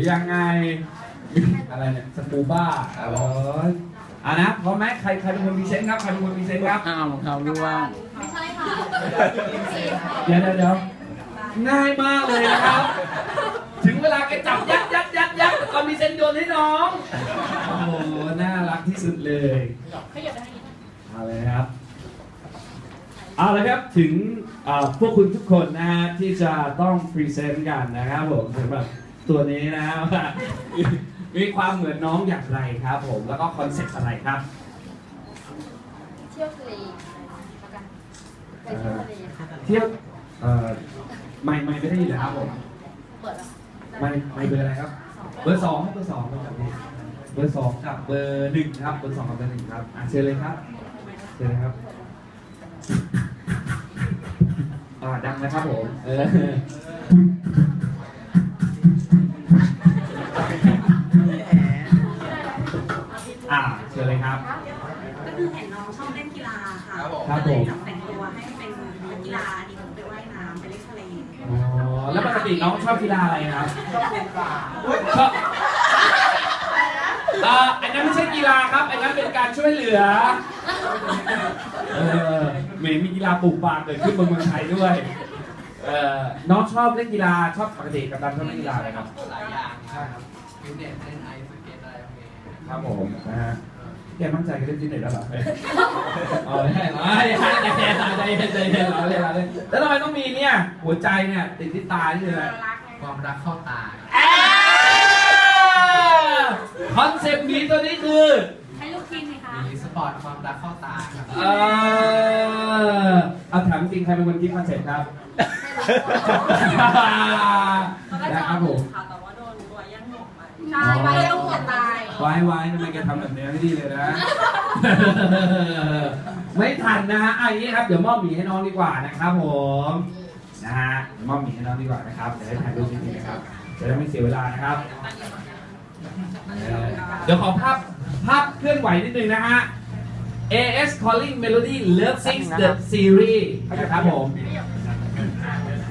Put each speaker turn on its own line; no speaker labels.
หรือยังไง อะไรเนี่ยสกูบ้าอ๋ออ่านะพร้อมไหมใครใครเป็นคนพรีเซนต์ครับใครเป็นคนพรีเซนต์ครับ
อ้าวรองเท้าร่วง
ไม่ใช่ค่ะ
เดี๋ยวเดี๋ยวเดี๋ยวง่ายมากเลยนะครับ ถึงเวลาแกจับยัดยัดยัดยัดก่อนมีเซนโยนให้น้องโอ้โหน่ารักที่สุดเลย
ขยับไปทางนี้นะ
เอาเลยครับเอาเลยครับถึงเอ่อพวกคุณทุกคนนะฮะที่จะต้องพรีเซนต์กันนะครับผมสำหรับ ตัวนี้นะฮะว่ามีความเหมือนน้องอย่างไรครับผม แล้วก็คอนเซ็ปต์อะไรครับ
เที่ยวทะเลแล้วกันไปเที่ยวทะเลค่ะ
เที่ยวเอ่อไม่ไม่ไม่ได้ยินเหรอครับผม
เปิดแล้ว
ไม่ไม่เบอร์อะไรครับ เบอร์สองครับเบอร์สองครับนี่เบอร์สองกับเบอร์หนึ่งครับ เบอร์สองกับเบอร์หนึ่งครับอะเชิญเลยครับเชิญเลยครับอ่าดังนะครับผมเออ อ่าเชิญเลยครับ
ก็คือเห็นน้องชอบเล่นกีฬาค่ะ
ครับผม
ก็เลยจับแต่งตัวให้เป็นนักกีฬาดีผมไปว่ายน้ำไปเล่นทะเล
อ๋อแล้วปกติน้องชอบกีฬาอะไรครับชอบอ่าอันนั้นไม่ใช่กีฬาครับ อันนั้นเป็นการช่วยเหลือ เออเหมมีกีฬาปลูกป่าเกิดขึ้นบนเมืองไทยด้วยเออน้องชอบเล่นกีฬาชอบปกติกับดันชอบเล่นกีฬาอะไรครับ
หลายอย่าง
ใช่ครับ
ฟิตเนสเล่นไอซ์สเก็ตอะไรพวกนี้
ครับผมนะฮะแกมั่นใจกับเล่นฟิตเนสแล้วเหรอเอาเลยให้เอาให้ให้ใจเย็นใจเย็นใจเย็นเราเลยเราเลยแล้วทำไมต้องมีเนี่ยหัวใจเนี่ยติดที่ตานี่เลย
ความรักเข้าตา
คอนเซปต์หมีตัวนี้คือ
ให้ลูกทีมไหมคะ
มีสปอร์ตความรักเข้าตาครับ
เออเอาถามจริงใครเป็นคนคิดคอนเซ็ปต์ครับนะครับผม
ใช่ไปแล้วหัวตาย
ไว้ไว้ทำไมแกทำแบบนี้ไม่ดีเลยนะ ไม่ทันนะฮะอะอย่างนี้ครับ เดี๋ยวมอบหมีให้น้องดีกว่านะครับผม นะฮะเดี๋ยวมอบหมีให้น้องดีกว่านะครับ เดี๋ยวให้ถ่ายรูปนิดนึงนะครับ จะได้ไม่เสียเวลานะครับ เดี๋ยวขอภาพภาพเคลื่อนไหวนิดนึงนะฮะ AS Calling Melody Love Six The Series นะครับผม